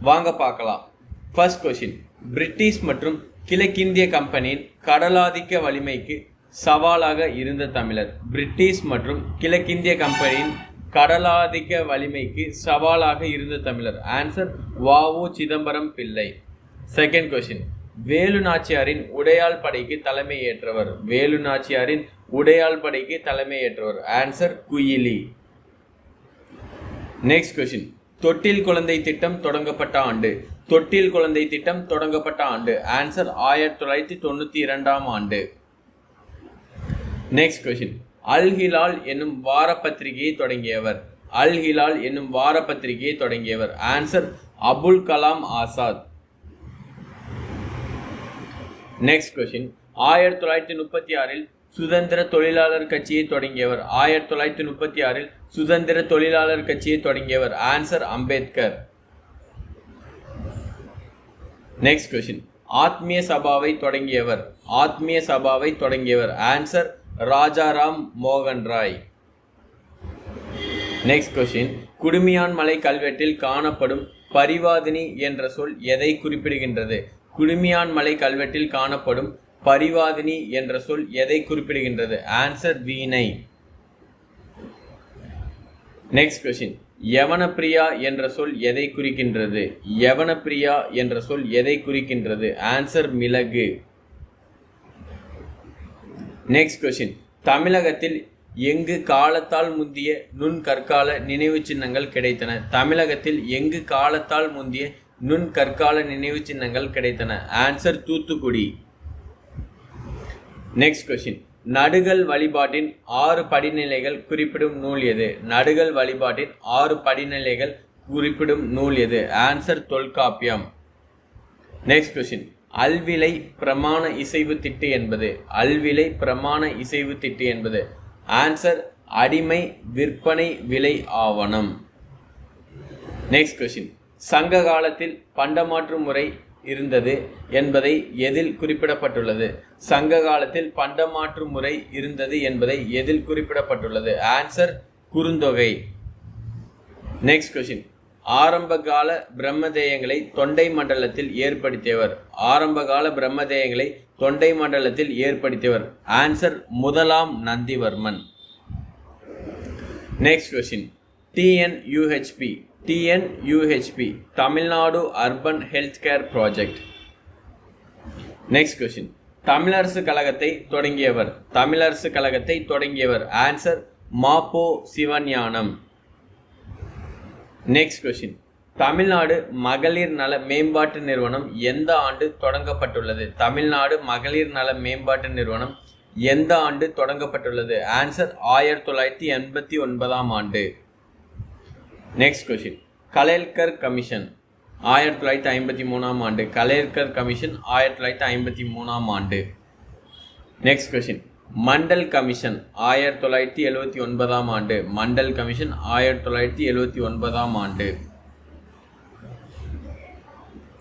வாங்க பார்க்கலாம். First question British மற்றும் கிழக்கிந்திய கம்பெனியின் கடலாதிக்க வலிமைக்கு சவாலாக இருந்த தமிழர். பிரிட்டிஷ் மற்றும் கிழக்கிந்திய கம்பெனியின் கடலாதிக்க வலிமைக்கு சவாலாக இருந்த தமிழர். ஆன்சர் வாவு சிதம்பரம் பிள்ளை. செகண்ட் கொஷின் வேலு நாச்சியாரின் உடையாள் படைக்கு தலைமை ஏற்றவர். வேலு நாச்சியாரின் உடையாள் படைக்கு தலைமை ஏற்றவர். ஆன்சர் குயிலி. நெக்ஸ்ட் கொஷின் தொட்டில் குழந்தை திட்டம் தொடங்கப்பட்ட ஆண்டு. தொட்டில் குழந்தை திட்டம் தொடங்கப்பட்ட ஆண்டு. ஆன்சர் ஆயிரத்தி தொள்ளாயிரத்தி தொண்ணூத்தி இரண்டாம் ஆண்டு. நெக்ஸ்ட் கொஷின் அல் ஹிலால் என்னும் வார பத்திரிகையை தொடங்கியவர். அல் ஹிலால் என்னும் வார பத்திரிகையை தொடங்கியவர். Answer Abul Kalam Azad. Next question ஆயிரத்தி தொள்ளாயிரத்தி முப்பத்தி ஆறில் சுதந்திர தொழிலாளர் கட்சியை தொடங்கியவர். ஆயிரத்தி தொள்ளாயிரத்தி முப்பத்தி ஆறில் சுதந்திர தொழிலாளர் கட்சியை தொடங்கியவர் ஆன்சர் அம்பேத்கர். நெக்ஸ்ட் கொஷின் ஆத்மிய சபாவை தொடங்கியவர். ஆத்மிய சபாவை தொடங்கியவர் ஆன்சர் ராஜாராம் மோகன் ராய். நெக்ஸ்ட் கொஷின் குடுமியான் மலை கல்வெட்டில் காணப்படும் பரிவாதினி என்ற சொல் எதை குறிப்பிடுகின்றது? குடுமியான் மலை கல்வெட்டில் காணப்படும் பரிவாதினி என்ற சொல் எதை குறிப்பிடுகின்றது? ஆன்சர் வீணை. நெக்ஸ்ட் கொஸ்டின் யவனப்பிரியா என்ற சொல் எதை குறிக்கின்றது? யவனப்பிரியா என்ற சொல் எதை குறிக்கின்றது? ஆன்சர் மிளகு. நெக்ஸ்ட் கொஸ்டின் தமிழகத்தில் எங்கு காலத்தால் முந்திய நுண் கற்கால நினைவு சின்னங்கள் கிடைத்தன? தமிழகத்தில் எங்கு காலத்தால் முந்திய நுண் கற்கால நினைவு சின்னங்கள் கிடைத்தன? ஆன்சர் தூத்துக்குடி. நெக்ஸ்ட் கொஸ்டின் நடுகள் வழிபாட்டின் ஆறு படிநிலைகள் குறிப்பிடும் நூல் எது? நடுகள் வழிபாட்டின் ஆறு படிநிலைகள் குறிப்பிடும் நூல் எது? ஆன்சர் தொல்காப்பியம். நெக்ஸ்ட் கொஸ்டின் அல்விலை பிரமாண இசைவு திட்டு என்பது? அல்விலை பிரமாண இசைவு திட்டு என்பது? ஆன்சர் அடிமை விற்பனை விலை ஆவணம். நெக்ஸ்ட் கொஸ்டின் சங்க காலத்தில் பண்டமாற்று முறை இருந்தது என்பதை எதில் குறிப்பிடப்பட்டுள்ளது? சங்க காலத்தில் பண்டமாற்று முறை இருந்தது என்பதை எதில் குறிப்பிடப்பட்டுள்ளது? ஆன்சர் குறுந்தொகை. நெக்ஸ்ட் கொஸ்டின் ஆரம்பகால பிரம்மதேயங்களை தொண்டை மண்டலத்தில் ஏற்படுத்தியவர். ஆரம்பகால பிரம்மதேயங்களை தொண்டை மண்டலத்தில் ஏற்படுத்தியவர். ஆன்சர் முதலாம் Nandivarman. Next question TNUHP TNUHP Tamil Nadu urban health care project next question Tamilarasu கழகத்தை தொடங்கியவர். தமிழரசு கழகத்தை தொடங்கியவர் answer Ma Po Sivagnanam. Next question Tamil Nadu மகளிர் நல மேம்பாட்டு நிறுவனம் எந்த ஆண்டு தொடங்கப்பட்டுள்ளது? தமிழ்நாடு மகளிர் நல மேம்பாட்டு நிறுவனம் எந்த ஆண்டு தொடங்கப்பட்டுள்ளது? ஆன்சர் ஆயிரத்தி தொள்ளாயிரத்தி எண்பத்தி ஒன்பதாம் ஆண்டு. Next question Kalelkar commission. ஆயிரத்தி தொள்ளாயிரத்தி ஐம்பத்தி மூணாம் ஆண்டு. கலேல்கர் கமிஷன் ஆயிரத்தி தொள்ளாயிரத்தி ஐம்பத்தி மூணாம் ஆண்டு. நெக்ஸ்ட் கொஷின் மண்டல் கமிஷன் ஆயிரத்தி தொள்ளாயிரத்தி எழுபத்தி ஒன்பதாம் ஆண்டு. மண்டல் கமிஷன் ஆயிரத்தி தொள்ளாயிரத்தி எழுபத்தி ஒன்பதாம் ஆண்டு.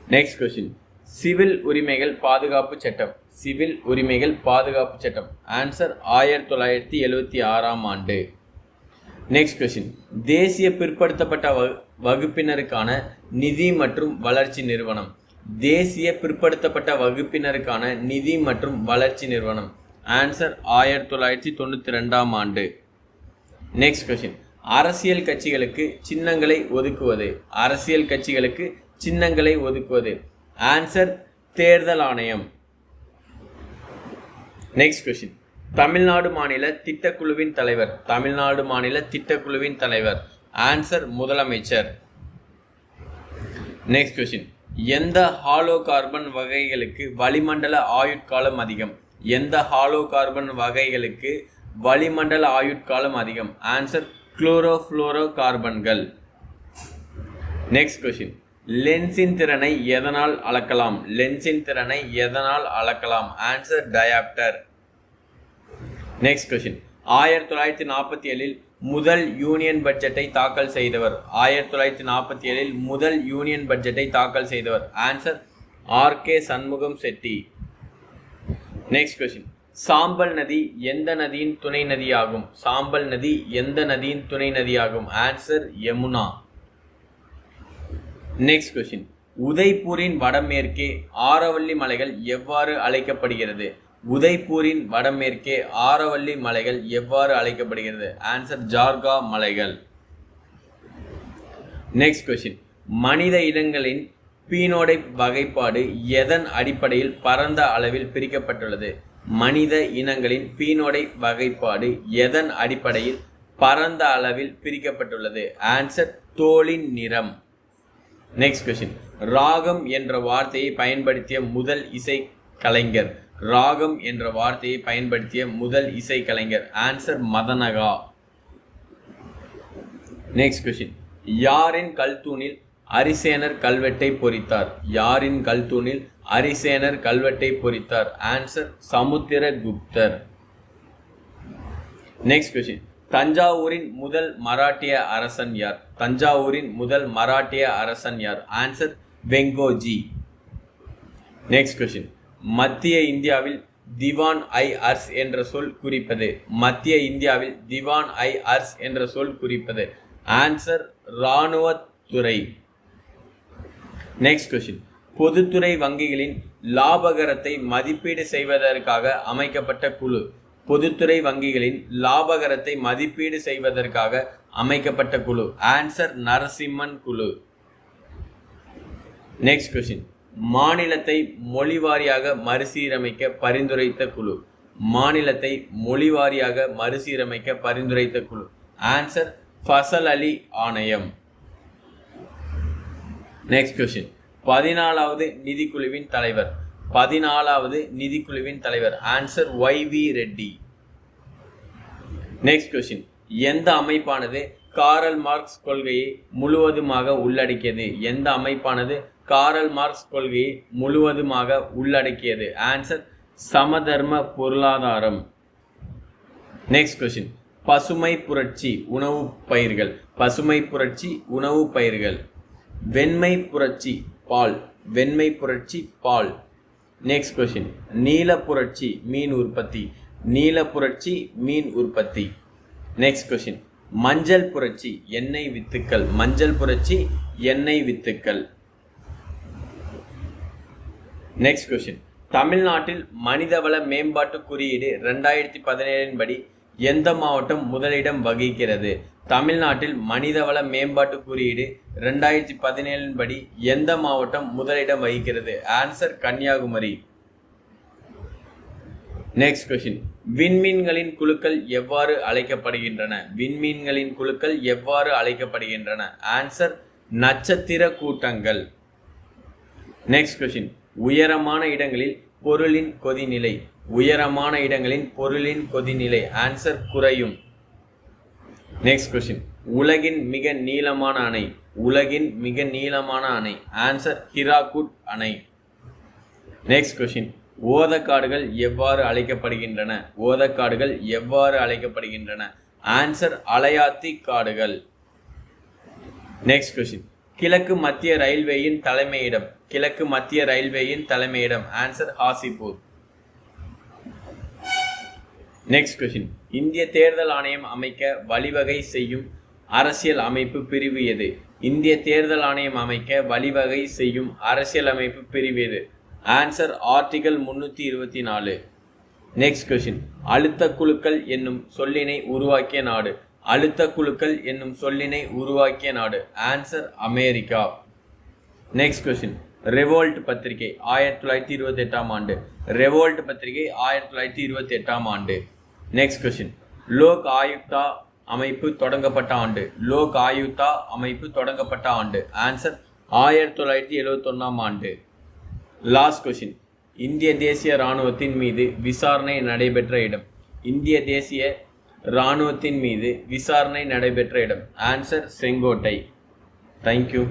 நெக்ஸ்ட் கொஷின் சிவில் உரிமைகள் பாதுகாப்பு சட்டம். சிவில் உரிமைகள் பாதுகாப்பு சட்டம். ஆன்சர் ஆயிரத்தி தொள்ளாயிரத்தி எழுபத்தி ஆறாம் ஆண்டு. நெக்ஸ்ட் கொஸ்டின் தேசிய பிற்படுத்தப்பட்ட வகு- வகுப்பினருக்கான நிதி மற்றும் வளர்ச்சி நிறுவனம். தேசிய பிற்படுத்தப்பட்ட வகுப்பினருக்கான நிதி மற்றும் வளர்ச்சி நிறுவனம். ஆன்சர் ஆயிரத்தி தொள்ளாயிரத்தி தொண்ணூற்றி ரெண்டாம் ஆண்டு. நெக்ஸ்ட் கொஸ்டின் அரசியல் கட்சிகளுக்கு சின்னங்களை ஒதுக்குவது. அரசியல் கட்சிகளுக்கு சின்னங்களை ஒதுக்குவது. ஆன்சர் தேர்தல் ஆணையம். நெக்ஸ்ட் கொஸ்டின் தமிழ்நாடு மாநில திட்டக்குழுவின் தலைவர் தமிழ்நாடு மாநில திட்டக்குழுவின் தலைவர். ஆன்சர் முதலமைச்சர். நெக்ஸ்ட் கொஸ்டின் எந்த ஹாலோ கார்பன் வகைகளுக்கு வளிமண்டல ஆயுட்காலம் அதிகம்? எந்த ஹாலோ கார்பன் வகைகளுக்கு வளிமண்டல ஆயுட்காலம் அதிகம்? ஆன்சர் குளோரோஃப்ளோரோ கார்பன்கள் நெக்ஸ்ட் கொஸ்டின் லென்ஸின் திறனை எதனால் அளக்கலாம்? லென்ஸின் திறனை எதனால் அளக்கலாம்? ஆன்சர் டயாப்டர் நெக்ஸ்ட் கொஷின் ஆயிரத்தி தொள்ளாயிரத்தி நாற்பத்தி ஏழில் முதல் யூனியன் பட்ஜெட்டை தாக்கல் செய்தவர். ஆயிரத்தி தொள்ளாயிரத்தி நாற்பத்தி ஏழில் முதல் யூனியன் பட்ஜெட்டை தாக்கல் செய்தவர். Answer R K Shanmukham Chetty. Next question Chambal நதி எந்த நதியின் துணை நதியாகும்? சாம்பல் நதி எந்த நதியின் துணை நதியாகும்? ஆன்சர் யமுனா. நெக்ஸ்ட் கொஷின் உதய்பூரின் வடமேற்கே ஆரவல்லி மலைகள் எவ்வாறு அழைக்கப்படுகிறது? உதய்பூரின் வடமேற்கே ஆரவல்லி மலைகள் எவ்வாறு அழைக்கப்படுகிறது? ஆன்சர் ஜார்கா மலைகள். நெக்ஸ்ட் கொஸ்டின் மனித இனங்களின் பீனோடை வகைப்பாடு எதன் அடிப்படையில் பரந்த அளவில் பிரிக்கப்பட்டுள்ளது? மனித இனங்களின் பீனோடை வகைப்பாடு எதன் அடிப்படையில் பரந்த அளவில் பிரிக்கப்பட்டுள்ளது? ஆன்சர் தோளின் நிறம். நெக்ஸ்ட் கொஸ்டின் ராகம் என்ற வார்த்தையை பயன்படுத்திய முதல் இசை கலைஞர் ராகம் என்ற வார்த்தையை பயன்படுத்திய முதல் இசை கலைஞர் ஆன்சர் மதனகா. நெக்ஸ்ட் கொஸ்டின் யாரின் கல்தூணில் அரிசேனர் கல்வெட்டை பொறித்தார்? யாரின் கல்தூணில் அரிசேனர் கல்வெட்டை பொறித்தார்? ஆன்சர் சமுத்திரகுப்தர். நெக்ஸ்ட் கொஸ்டின் தஞ்சாவூரின் முதல் மராட்டிய அரசன் யார்? தஞ்சாவூரின் முதல் மராட்டிய அரசன் யார்? ஆன்சர் வெங்கோஜி. நெக்ஸ்ட் கொஸ்டின் மத்திய இந்தியாவில் திவான் ஐ அர்ஸ் என்ற சொல் குறிப்பது. மத்திய இந்தியாவில் திவான் ஐ அர்ஸ் என்ற சொல் குறிப்பது. ஆன்சர் இராணுவத்துறை நெக்ஸ்ட் கொஸ்டின் பொதுத்துறை வங்கிகளின் லாபகரத்தை மதிப்பீடு செய்வதற்காக அமைக்கப்பட்ட குழு. பொதுத்துறை வங்கிகளின் லாபகரத்தை மதிப்பீடு செய்வதற்காக அமைக்கப்பட்ட குழு. ஆன்சர் நரசிம்மன் குழு. நெக்ஸ்ட் கொஸ்டின் மாநிலத்தை மொழிவாரியாக மறுசீரமைக்க பரிந்துரைத்த குழு. மாநிலத்தை மொழிவாரியாக மறுசீரமைக்க பரிந்துரைத்த குழு. ஆன்சர் ஃபசல் அலி ஆணையம். நெக்ஸ்ட் கொஸ்டின் பதினாலாவது நிதிக்குழுவின் தலைவர். பதினாலாவது நிதிக்குழுவின் தலைவர். Answer Y V Reddy next question எந்த அமைப்பானது காரல் மார்க்ஸ் கொள்கையை முழுவதுமாக உள்ளடக்கியது? எந்த அமைப்பானது காரல் மார்க்ஸ் கொள்கையை முழுவதுமாக உள்ளடக்கியது. ஆன்சர் சமதர்ம பொருளாதாரம். நெக்ஸ்ட் கொஸ்டின் பசுமை புரட்சி உணவு பயிர்கள். பசுமை புரட்சி உணவு பயிர்கள். வெண்மை புரட்சி பால். வெண்மை புரட்சி பால். நெக்ஸ்ட் கொஸ்டின் நீல புரட்சி மீன் உற்பத்தி. நீல புரட்சி மீன் உற்பத்தி. நெக்ஸ்ட் கொஸ்டின் மஞ்சள் புரட்சி எண்ணெய் வித்துக்கள். மஞ்சள் புரட்சி எண்ணெய் வித்துக்கள். நெக்ஸ்ட் கொஸ்டின் தமிழ்நாட்டில் மனிதவள மேம்பாட்டு குறியீடு ரெண்டாயிரத்தி பதினேழின் படி எந்த மாவட்டம் முதலிடம் வகிக்கிறது? தமிழ்நாட்டில் மனிதவள மேம்பாட்டு குறியீடு ரெண்டாயிரத்தி பதினேழின் படி எந்த மாவட்டம் முதலிடம் வகிக்கிறது? ஆன்சர் கன்னியாகுமரி. நெக்ஸ்ட் கொஸ்டின் விண்மீன்களின் குழுக்கள் எவ்வாறு அழைக்கப்படுகின்றன? விண்மீன்களின் குழுக்கள் எவ்வாறு அழைக்கப்படுகின்றன? ஆன்சர் நட்சத்திர கூட்டங்கள். நெக்ஸ்ட் கொஸ்டின் உயரமான இடங்களில் பொருளின் கொதிநிலை. உயரமான இடங்களின் பொருளின் கொதிநிலை. ஆன்சர் குறையும். நெக்ஸ்ட் கொஸ்டின் உலகின் மிக நீளமான அணை. உலகின் மிக நீளமான அணை. ஆன்சர் ஹிராகுட் அணை. நெக்ஸ்ட் கொஸ்டின் ஓதக்காடுகள் எவ்வாறு அழைக்கப்படுகின்றன? ஓதக்காடுகள் எவ்வாறு அழைக்கப்படுகின்றன? ஆன்சர் அலையாத்தி காடுகள். நெக்ஸ்ட் கொஸ்டின் கிழக்கு மத்திய ரயில்வேயின் தலைமையிடம் கிழக்கு மத்திய ரயில்வேயின் தலைமையிடம். ஆன்சர் ஹாசிபூர் நெக்ஸ்ட் கொஸ்டின் இந்திய தேர்தல் ஆணையம் அமைக்க வழிவகை செய்யும் அரசியல் அமைப்பு பிரிவு எது? இந்திய தேர்தல் ஆணையம் அமைக்க வழிவகை செய்யும் அரசியல் அமைப்பு பிரிவு எது? ஆன்சர் ஆர்டிகல் முன்னூற்றி இருபத்தி நாலு. நெக்ஸ்ட் கொஸ்டின் அழுத்த குழுக்கள் என்னும் சொல்லினை உருவாக்கிய நாடு. அழுத்த குழுக்கள் என்னும் சொல்லினை உருவாக்கிய நாடு. Answer America next question revolt பத்திரிகை ஆயிரத்தி தொள்ளாயிரத்தி இருபத்தி எட்டாம் ஆண்டு. ரெவோல்ட் பத்திரிகை ஆயிரத்தி தொள்ளாயிரத்தி இருபத்தி எட்டாம் ஆண்டு. நெக்ஸ்ட் கொஸ்டின் லோக் ஆயுக்தா அமைப்பு தொடங்கப்பட்ட ஆண்டு. லோக் ஆயுக்தா அமைப்பு தொடங்கப்பட்ட ஆண்டு. ஆன்சர் ஆயிரத்தி தொள்ளாயிரத்தி எழுபத்தொன்னாம் ஆண்டு. லாஸ்ட் கொஸ்டின் இந்திய தேசிய இராணுவத்தின் மீது விசாரணை நடைபெற்ற இடம். இந்திய தேசிய இராணுவத்தின் மீது விசாரணை நடைபெற்ற இடம். ஆன்சர் செங்கோட்டை. தேங்க்யூ